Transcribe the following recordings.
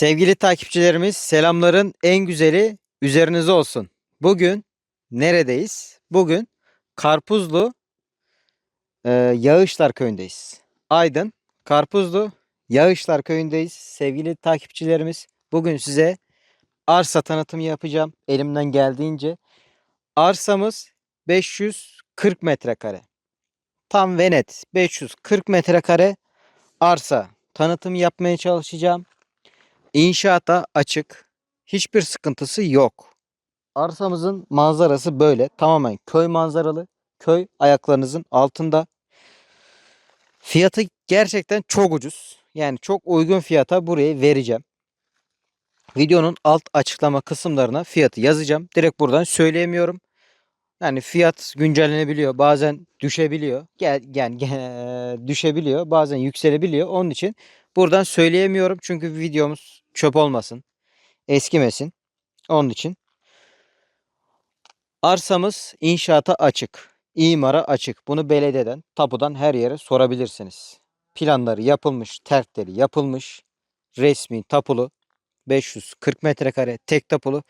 Sevgili takipçilerimiz, selamların en güzeli üzerinize olsun. Bugün neredeyiz? Bugün Karpuzlu e, Yağışlar Köyü'ndeyiz. Aydın, Karpuzlu Yağışlar Köyü'ndeyiz. Sevgili takipçilerimiz, bugün size arsa tanıtımı yapacağım elimden geldiğince. Arsamız 540 metrekare. Tam ve net 540 metrekare arsa tanıtım yapmaya çalışacağım. İnşaata açık. Hiçbir sıkıntısı yok. Arsamızın manzarası böyle. Tamamen köy manzaralı. Köy ayaklarınızın altında. Fiyatı gerçekten çok ucuz. Yani çok uygun fiyata burayı vereceğim. Videonun alt açıklama kısımlarına fiyatı yazacağım. Direkt buradan söyleyemiyorum. Yani fiyat güncellenebiliyor. Bazen düşebiliyor. Gel, düşebiliyor. Bazen yükselebiliyor. Onun için buradan söyleyemiyorum. Çünkü videomuz çöp olmasın. Eskimesin. Onun için. Arsamız inşaata açık. imara açık. Bunu belediyeden, tapudan her yere sorabilirsiniz. Planları yapılmış, terkleri yapılmış. Resmi tapulu. 540 metrekare tek tapulu.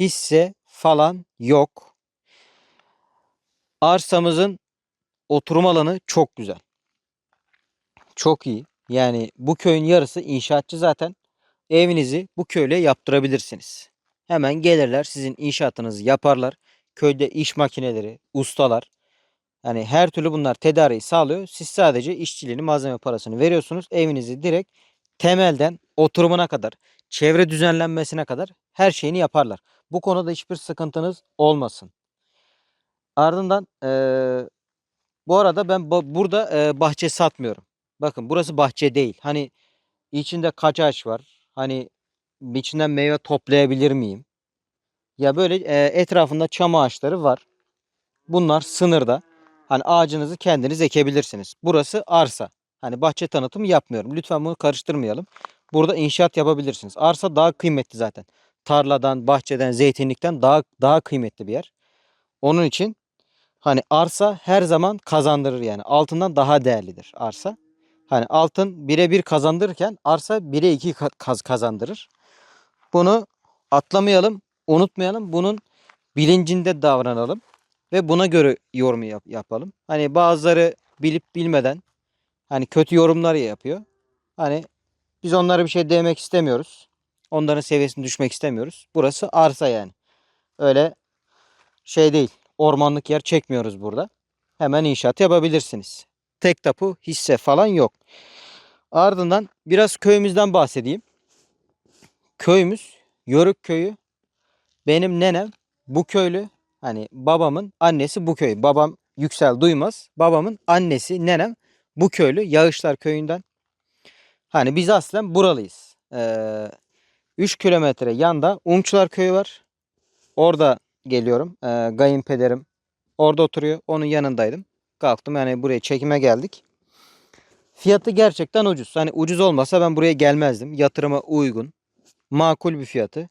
Hisse falan yok. Arsamızın oturum alanı çok güzel. Çok iyi. Yani bu köyün yarısı inşaatçı zaten. Evinizi bu köyle yaptırabilirsiniz. Hemen gelirler sizin inşaatınızı yaparlar. Köyde iş makineleri, ustalar. Yani her türlü bunlar tedariği sağlıyor. Siz sadece işçiliğini, malzeme parasını veriyorsunuz. Evinizi direkt temelden oturumuna kadar, çevre düzenlenmesine kadar her şeyini yaparlar. Bu konuda hiçbir sıkıntınız olmasın. Ardından eee, bu arada ben burada eee, bahçe satmıyorum. Bakın burası bahçe değil. Hani içinde kaç ağaç var? Hani içinden meyve toplayabilir miyim? Ya böyle eee, etrafında çam ağaçları var. Bunlar sınırda. Hani ağacınızı kendiniz ekebilirsiniz. Burası arsa. Hani bahçe tanıtımı yapmıyorum. Lütfen bunu karıştırmayalım. Burada inşaat yapabilirsiniz. Arsa daha kıymetli zaten. Tarladan, bahçeden, zeytinlikten daha daha kıymetli bir yer. Onun için Hani arsa her zaman kazandırır yani. Altından daha değerlidir arsa. Hani altın bire bir kazandırırken arsa bire iki ka- kaz kazandırır. Bunu atlamayalım, unutmayalım. Bunun bilincinde davranalım ve buna göre yorum yap- yapalım. Hani bazıları bilip bilmeden hani kötü yorumlar yapıyor. Hani biz onlara bir şey demek istemiyoruz. Onların seviyesine düşmek istemiyoruz. Burası arsa yani. Öyle şey değil. Ormanlık yer çekmiyoruz burada. Hemen inşaat yapabilirsiniz. Tek tapu hisse falan yok. Ardından biraz köyümüzden bahsedeyim. Köyümüz Yörük köyü. Benim nenem bu köylü. Hani babamın annesi bu köy. Babam Yüksel Duymaz. Babamın annesi nenem bu köylü. Yağışlar köyünden. Hani biz aslen buralıyız. Ee, 3 kilometre yanda Umçular köyü var. Orada geliyorum. Ee, kayınpederim orada oturuyor. Onun yanındaydım. Kalktım yani buraya çekime geldik. Fiyatı gerçekten ucuz. Hani ucuz olmasa ben buraya gelmezdim. Yatırıma uygun. Makul bir fiyatı.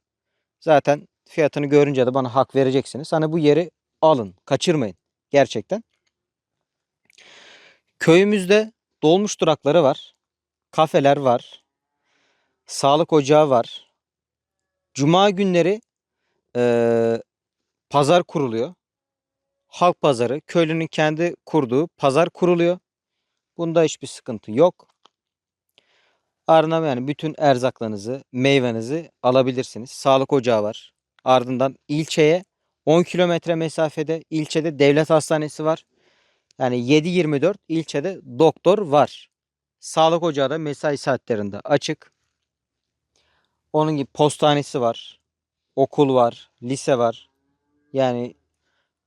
Zaten fiyatını görünce de bana hak vereceksiniz. Hani bu yeri alın. Kaçırmayın. Gerçekten. Köyümüzde dolmuş durakları var. Kafeler var. Sağlık ocağı var. Cuma günleri eee, pazar kuruluyor. Halk pazarı, köylünün kendi kurduğu pazar kuruluyor. Bunda hiçbir sıkıntı yok. Ardından yani bütün erzaklarınızı, meyvenizi alabilirsiniz. Sağlık ocağı var. Ardından ilçeye 10 kilometre mesafede ilçede devlet hastanesi var. Yani 7-24 ilçede doktor var. Sağlık ocağı da mesai saatlerinde açık. Onun gibi postanesi var. Okul var, lise var. Yani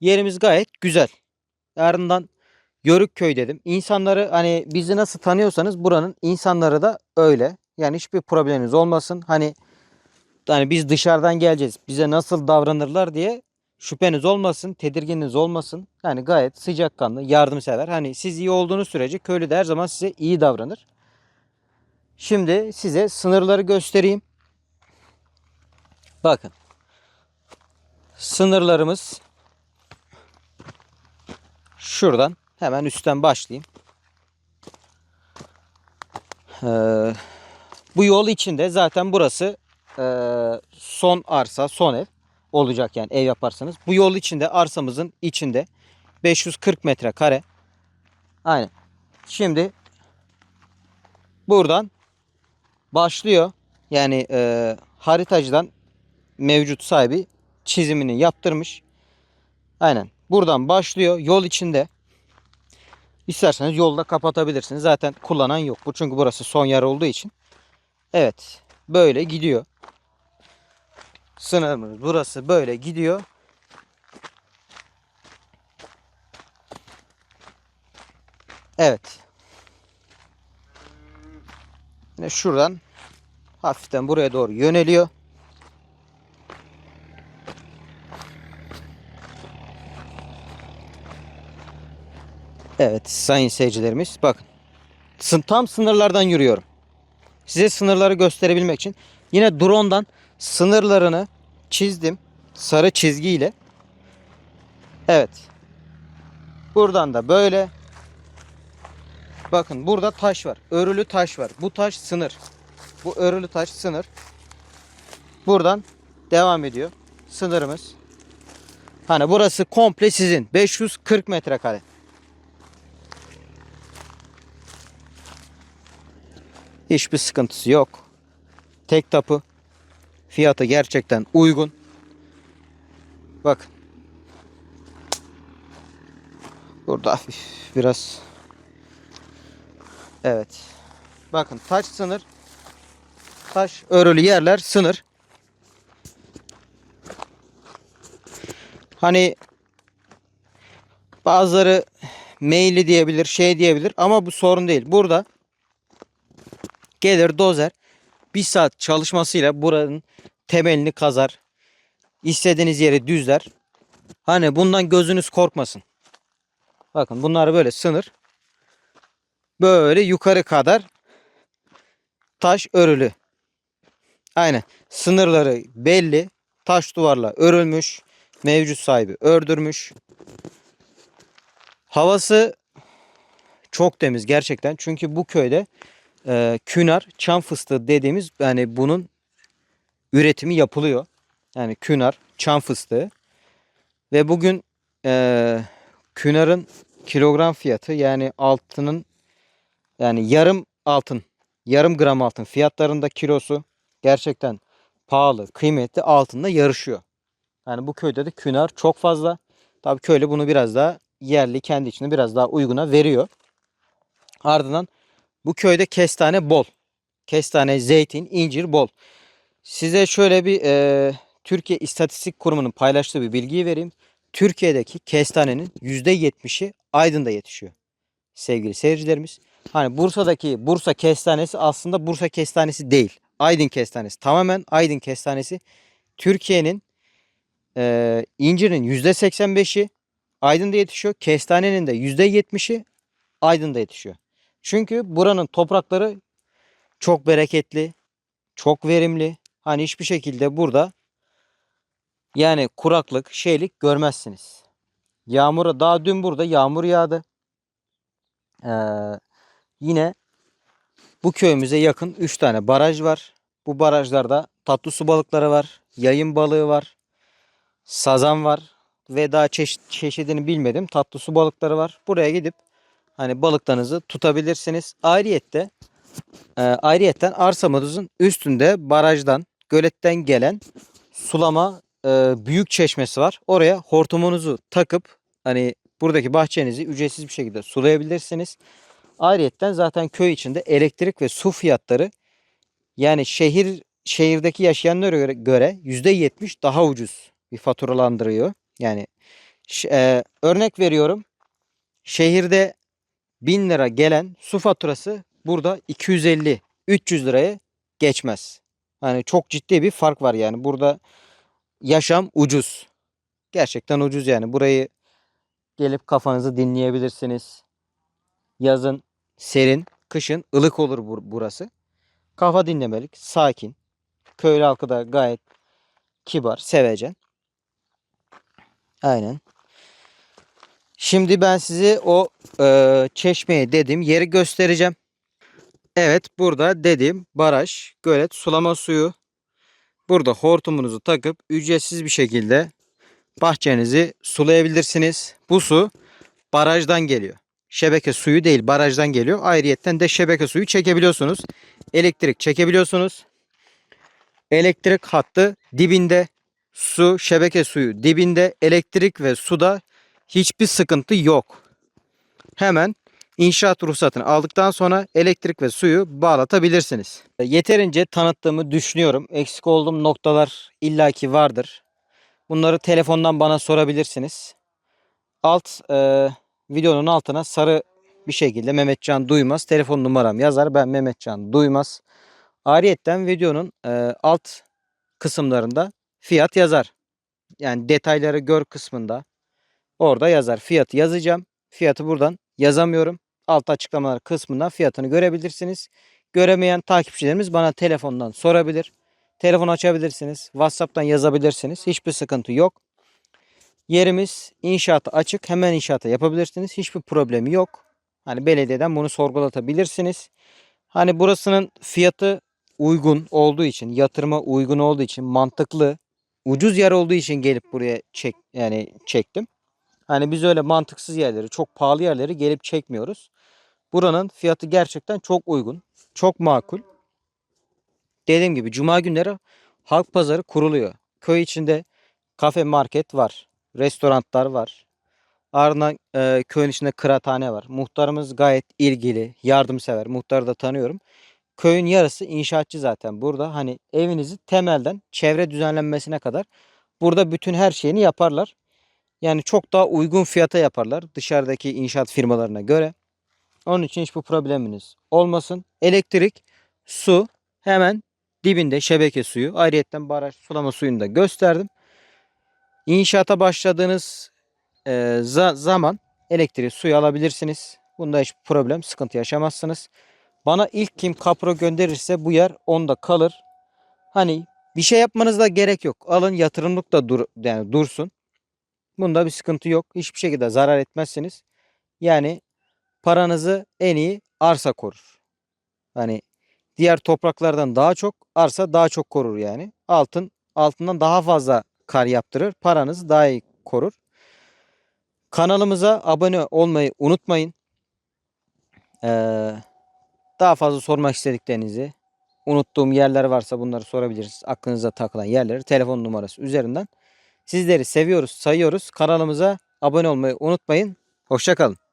yerimiz gayet güzel. Ardından Yörükköy dedim. İnsanları hani bizi nasıl tanıyorsanız buranın insanları da öyle. Yani hiçbir probleminiz olmasın. Hani hani biz dışarıdan geleceğiz. Bize nasıl davranırlar diye şüpheniz olmasın, tedirgininiz olmasın. Yani gayet sıcakkanlı, yardımsever. Hani siz iyi olduğunuz sürece köylü de her zaman size iyi davranır. Şimdi size sınırları göstereyim. Bakın. Sınırlarımız şuradan hemen üstten başlayayım. Ee, Bu yol içinde zaten burası eee, son arsa, son ev olacak yani ev yaparsanız. Bu yol içinde arsamızın içinde 540 metrekare. Aynen. Şimdi buradan başlıyor. Yani eee haritacıdan mevcut sahibi çizimini yaptırmış. Aynen. Buradan başlıyor. Yol içinde. İsterseniz yolda kapatabilirsiniz. Zaten kullanan yok. Bu çünkü burası son yer olduğu için. Evet. Böyle gidiyor. Sınırımız burası böyle gidiyor. Evet. Yine şuradan hafiften buraya doğru yöneliyor. Evet sayın seyircilerimiz bakın. Tam sınırlardan yürüyorum. Size sınırları gösterebilmek için yine drone'dan sınırlarını çizdim. Sarı çizgiyle. Evet. Buradan da böyle. Bakın burada taş var. Örülü taş var. Bu taş sınır. Bu örülü taş sınır. Buradan devam ediyor. Sınırımız. Hani burası komple sizin. 540 metrekare. Hiçbir sıkıntısı yok. Tek tapu. Fiyatı gerçekten uygun. Bak. Burada hafif biraz. Evet. Bakın taş sınır. Taş örülü yerler sınır. Hani bazıları meyli diyebilir, şey diyebilir ama bu sorun değil. Burada gelir dozer bir saat çalışmasıyla buranın temelini kazar. İstediğiniz yeri düzler. Hani bundan gözünüz korkmasın. Bakın bunlar böyle sınır. Böyle yukarı kadar taş örülü. Aynen. Sınırları belli. Taş duvarla örülmüş. Mevcut sahibi ördürmüş. Havası çok temiz gerçekten. Çünkü bu köyde e, künar, çam fıstığı dediğimiz yani bunun üretimi yapılıyor. Yani künar, çam fıstığı. Ve bugün e, künarın kilogram fiyatı yani altının yani yarım altın, yarım gram altın fiyatlarında kilosu gerçekten pahalı, kıymetli altında yarışıyor. Yani bu köyde de künar çok fazla. Tabii köylü bunu biraz daha yerli kendi içinde biraz daha uyguna veriyor. Ardından bu köyde kestane bol. Kestane, zeytin, incir bol. Size şöyle bir e, Türkiye İstatistik Kurumu'nun paylaştığı bir bilgiyi vereyim. Türkiye'deki kestanenin %70'i Aydın'da yetişiyor. Sevgili seyircilerimiz. Hani Bursa'daki Bursa kestanesi aslında Bursa kestanesi değil. Aydın kestanesi. Tamamen Aydın kestanesi. Türkiye'nin e, incirin %85'i Aydın'da yetişiyor. Kestanenin de %70'i Aydın'da yetişiyor. Çünkü buranın toprakları çok bereketli, çok verimli. Hani hiçbir şekilde burada yani kuraklık, şeylik görmezsiniz. Yağmura daha dün burada yağmur yağdı. Ee, yine bu köyümüze yakın 3 tane baraj var. Bu barajlarda tatlı su balıkları var, yayın balığı var, sazan var ve daha çeşit, çeşidini bilmedim tatlı su balıkları var. Buraya gidip hani balıklarınızı tutabilirsiniz. Ayrıyette e, ayrıyetten arsamızın üstünde barajdan, göletten gelen sulama e, büyük çeşmesi var. Oraya hortumunuzu takıp hani buradaki bahçenizi ücretsiz bir şekilde sulayabilirsiniz. Ayrıyetten zaten köy içinde elektrik ve su fiyatları yani şehir şehirdeki yaşayanlara göre, göre %70 daha ucuz bir faturalandırıyor. Yani e, örnek veriyorum. Şehirde 1000 lira gelen su faturası burada 250 300 liraya geçmez. Hani çok ciddi bir fark var yani. Burada yaşam ucuz. Gerçekten ucuz yani. Burayı gelip kafanızı dinleyebilirsiniz. Yazın serin, kışın ılık olur bur- burası. Kafa dinlemelik, sakin. Köylü halkı da gayet kibar, sevecen. Aynen. Şimdi ben size o e, çeşmeye dediğim yeri göstereceğim. Evet burada dediğim baraj, gölet, sulama suyu. Burada hortumunuzu takıp ücretsiz bir şekilde bahçenizi sulayabilirsiniz. Bu su barajdan geliyor. Şebeke suyu değil barajdan geliyor. Ayrıyetten de şebeke suyu çekebiliyorsunuz. Elektrik çekebiliyorsunuz. Elektrik hattı dibinde. Su, şebeke suyu dibinde. Elektrik ve suda hiçbir sıkıntı yok. Hemen inşaat ruhsatını aldıktan sonra elektrik ve suyu bağlatabilirsiniz. Yeterince tanıttığımı düşünüyorum. Eksik olduğum noktalar illaki vardır. Bunları telefondan bana sorabilirsiniz. Alt e, videonun altına sarı bir şekilde Mehmetcan Duymaz telefon numaram yazar. Ben Mehmetcan Duymaz. Ariyetten videonun e, alt kısımlarında fiyat yazar. Yani detayları gör kısmında orada yazar. Fiyatı yazacağım. Fiyatı buradan yazamıyorum. Alt açıklamalar kısmından fiyatını görebilirsiniz. Göremeyen takipçilerimiz bana telefondan sorabilir. Telefon açabilirsiniz. WhatsApp'tan yazabilirsiniz. Hiçbir sıkıntı yok. Yerimiz inşaata açık. Hemen inşaata yapabilirsiniz. Hiçbir problemi yok. Hani belediyeden bunu sorgulatabilirsiniz. Hani burasının fiyatı uygun olduğu için, yatırıma uygun olduğu için, mantıklı, ucuz yer olduğu için gelip buraya çek yani çektim. Hani biz öyle mantıksız yerleri, çok pahalı yerleri gelip çekmiyoruz. Buranın fiyatı gerçekten çok uygun, çok makul. Dediğim gibi cuma günleri halk pazarı kuruluyor. Köy içinde kafe market var. Restoranlar var. Ardından e, köyün içinde kıraathane var. Muhtarımız gayet ilgili, yardımsever. Muhtarı da tanıyorum. Köyün yarısı inşaatçı zaten burada. Hani evinizi temelden çevre düzenlenmesine kadar burada bütün her şeyini yaparlar. Yani çok daha uygun fiyata yaparlar dışarıdaki inşaat firmalarına göre. Onun için hiçbir probleminiz olmasın. Elektrik, su hemen dibinde şebeke suyu. Ayrıyetten baraj sulama suyunu da gösterdim. İnşaata başladığınız e, za- zaman elektriği suyu alabilirsiniz. Bunda hiçbir problem, sıkıntı yaşamazsınız. Bana ilk kim kapro gönderirse bu yer onda kalır. Hani bir şey yapmanız da gerek yok. Alın yatırımlık da dur yani dursun. Bunda bir sıkıntı yok. Hiçbir şekilde zarar etmezsiniz. Yani paranızı en iyi arsa korur. Hani diğer topraklardan daha çok arsa daha çok korur yani. Altın altından daha fazla kar yaptırır. Paranızı daha iyi korur. Kanalımıza abone olmayı unutmayın. Ee, daha fazla sormak istediklerinizi, unuttuğum yerler varsa bunları sorabilirsiniz. Aklınıza takılan yerleri telefon numarası üzerinden. Sizleri seviyoruz, sayıyoruz. Kanalımıza abone olmayı unutmayın. Hoşçakalın.